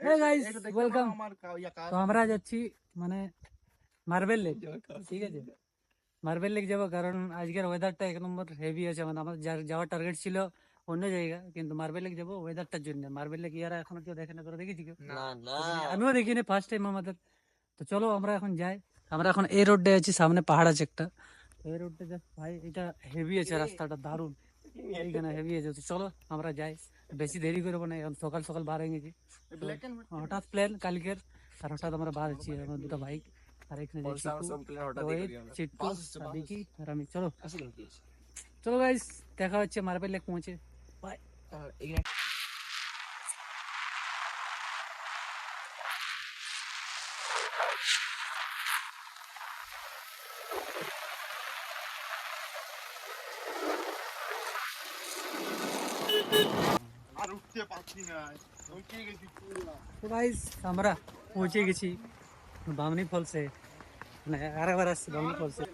Hey guys welcome তো আমরা যাচ্ছি মানে মার্বেল লেক ঠিক আছে? মার্বেল লেক যাব কারণ আজকের ওয়েদারটা এক নম্বর হেভি আছে। মানে আমাদের যাওয়ার টার্গেট ছিল অন্য জায়গা কিন্তু মার্বেল লেক যাব ওয়েদারটার জন্য। মার্বেল লেক ইয়ারা এখনও কেউ দেখে না করে দেখেছি কেউ? না না। আমিও দেখিনি ফার্স্ট টাইম আমাদের। তো চলো আমরা এখন যাই। আমরা এখন এই রোডে আছি সামনে পাহাড় আছে একটা। এই রোডটা জাস্ট ভাই এটা হেভি আছে রাস্তাটা দারুণ। এইখানে হেভি আছে তো চলো আমরা যাই বেশি দেরি করবো না এখন সকাল সকাল বার হয়ে গেছি তো হঠাৎ প্ল্যান কালকের আর হঠাৎ আমরা বার হচ্ছি আমার দুটো বাইক আর এখানে যে চিট্টু, রোহিত, চিট্টু আর বিকি আর আমি চলো চলো গাইস দেখা হচ্ছে মার্বেল লেক পৌঁছে বাই আমরা পৌঁছে গেছি বামনি ফলসে মানে আরেকবার আসছি বামনি ফলসে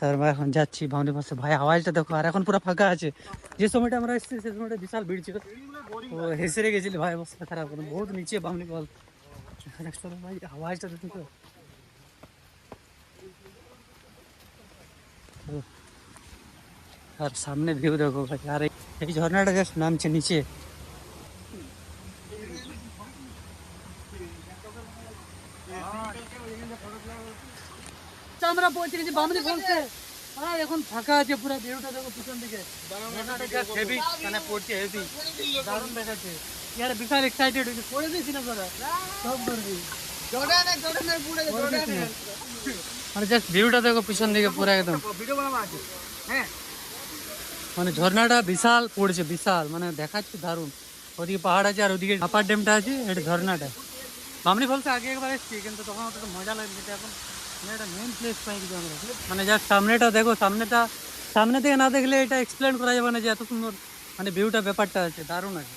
তারপর এখন যাচ্ছি বামনি ফলসে ভাই, আওয়াজটা দেখো, আর এখন পুরো ফাঁকা আছে। যে সময়টা আমরা এসেছি, সে সময়টা বিশাল ভিড় ছিল। তো হেসে ভাই, অবস্থা খারাপ মানে বহুত নিচে বামনি ফল ভাই, আওয়াজটা দেখো তো। আর সামনে ভিউ দেখো ভাই, আর। এই- ঝর্ণাটা জাস্ট নামছে নিচে। আমরা আর এখন ফাঁকা আছে পুরো ভিউটা দেখো পিছন দিকে। হেভি মানে পড়ছে হেভি দারুণ দেখাচ্ছে। ইয়ার বিশাল এক্সাইটেড হয়েছে। দিয়েছি না তোরা? সব করবি মানে জাস্ট ভিউটা দেখো পিছন দিকে পুরো একদম। মানে ঝর্ণাটা বিশাল পড়ছে, বিশাল। মানে দেখাচ্ছে দারুণ। ওদিকে পাহাড় আছে আর ওদিকে আপার ড্যামটা আছে, এটা ঝর্ণাটা। বামনি ফলসে আগে একবার এসেছি, কিন্তু তখন অতটা মজা লাগছে এখন একটা মেন প্লেস পাই আমরা। মানে জাস্ট সামনেটা দেখো, সামনেটা, সামনে থেকে না দেখলে এটা এক্সপ্লেন করা যাবে না যে এত সুন্দর মানে ভিউটা ব্যাপারটা আছে, দারুণ আছে।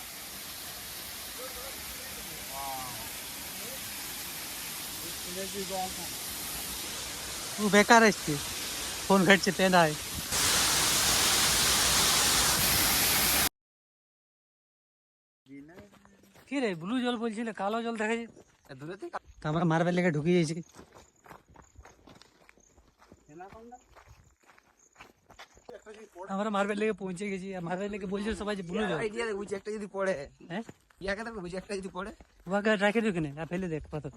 বেকার এসছি। ফোন ঘাটছে, পেঁদায়। কি রে ব্লু জল বলছিলে কালো জল দেখা যায় দূরে থেকে তো আমরা মার্বেল লেগে ঢুকে গেছি আমরা মার্বেল লেগে পৌঁছে গেছি আর মার্বেল লেগে বলছে সবাই যে ব্লু জল আইডিয়া বুঝি একটা যদি পড়ে হ্যাঁ ইয়াকে দেখো বুঝি একটা যদি পড়ে ওকে রাখে দিও কিনে আর ফেলে দেখ পাথর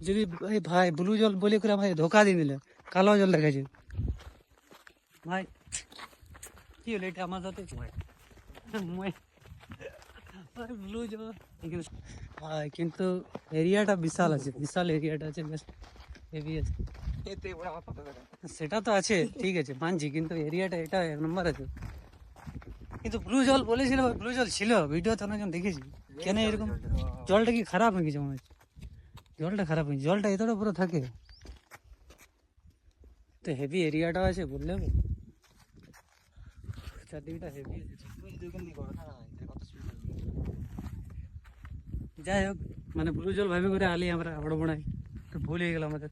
যদি এই ভাই ব্লু জল বলে করে আমাকে ধোকা দিয়ে দিলে কালো জল দেখাচ্ছে ভাই কি হলো এটা আমার সাথে ব্লু জল এখানে- ভাই কিন্তু এরিয়াটা বিশাল আছে, বিশাল এরিয়াটা আছে বেশ হেভি আছে। সেটা তো আছে, ঠিক আছে, মানছি, কিন্তু এরিয়াটা এটা এক নম্বর আছে। কিন্তু ব্লু জল বলেছিল ব্লু জল ছিল ভিডিও তো অনেকজন দেখেছি। কেন এরকম? জলটা কি খারাপ হয়ে গেছে মনে হচ্ছে জলটা খারাপ হয়েছে জলটা এতটা পুরো থাকে। তো হেভি এরিয়াটা আছে বললে চারদিকটা হেভি আছে। যাই হোক মানে ব্লু জল ভাবে করে আলি আমরা বড় বড়াই একটু ভুল হয়ে গেল আমাদের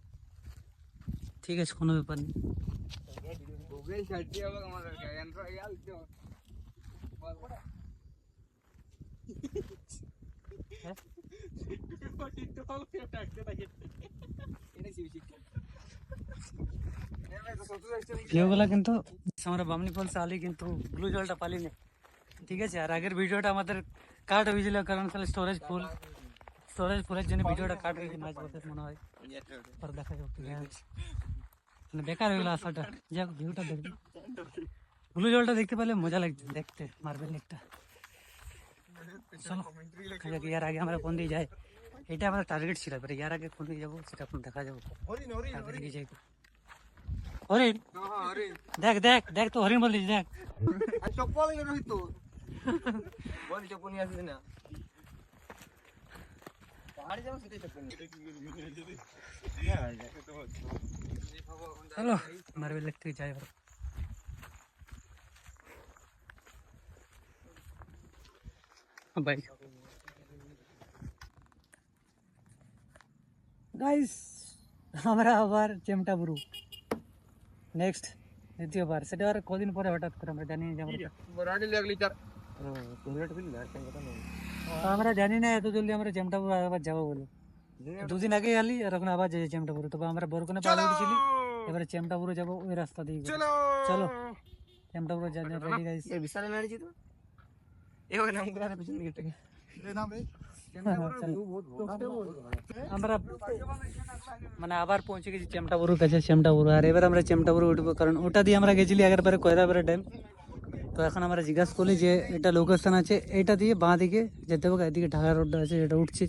ঠিক আছে কোনো ব্যাপার নেই গুগল সার্চ দিয়ে হবে আমার যন্ত্র ইয়াল তো ভিডিওগুলো কিন্তু আমরা বামনি ফলসে আলি কিন্তু ব্লু জলটা পালি না ঠিক আছে আর আগের ভিডিওটা আমাদের কাট হয়েছিল কারণ তাহলে স্টোরেজ ফুল স্টোরেজ ফুলের জন্য ভিডিওটা কাট হয়েছে মাঝ পথে মনে হয়। পর দেখা যাবে মানে বেকার হয়ে গেলো আসাটা যাক ভিউটা দেখবি ব্লু জলটা দেখতে পেলে মজা লাগছে দেখতে মার্বেল লেকটা চলো ইয়ার আগে আমরা কোন দিয়ে যাই। এটা আমাদের টার্গেট ছিল এবারে ইয়ার আগে কোন দিকে যাব সেটা এখন দেখা যাব। হরিণ হরিণ দিকে যাই হরিণ? হ্যাঁ আরে দেখ দেখ দেখ তো হরিণ বলিস দেখ। আর চপ্পল কেন হইতো বল চপ্পল নিয়ে আসিস না পাহাড়ে যাবো সেটাই চপ্পল নিয়ে চলো মার্বেল লেক থেকে যাই এবার বাই গাইস আমরা আবার চেমটা বুরু নেক্সট দ্বিতীয়বার সেটা আর কদিন পরে হঠাৎ করে আমরা জানি যে আমরা রানি এক লিটার ও তুমি এটা বিল না কেন কথা নেই ও তো আমরা জানি না এত জলদি আমরা চেমটাপুর আবার যাবো বলে দুদিন আগে আলি আর এখন আবার যাই চেমটাপুর তবে আমরা বরকনে পাড়ে উঠেছিলি এবারে চেমটাপুরে যাবো ওই রাস্তা দিয়ে চলো চলো চেমটাপুরে যা রেডি গাইস এ বিশাল মেরেছি তো এবার নাম করে পিছন দিকে থেকে এই নাম রে আমরা মানে আবার পৌঁছে গেছি চেমটাপুরের কাছে চেমটাপুর আর এবার আমরা চেমটাপুরে উঠবো কারণ ওটা দিয়ে আমরা গেছিলি আগের বারে কয়রাবারে ড্যাম তো এখন আমরা জিজ্ঞাসা করি যে এটা লোকেশন আছে এটা দিয়ে বাঁ দিকে যেতে হবে, এদিকে ঢাকা রোডটা আছে, যেটা উঠছে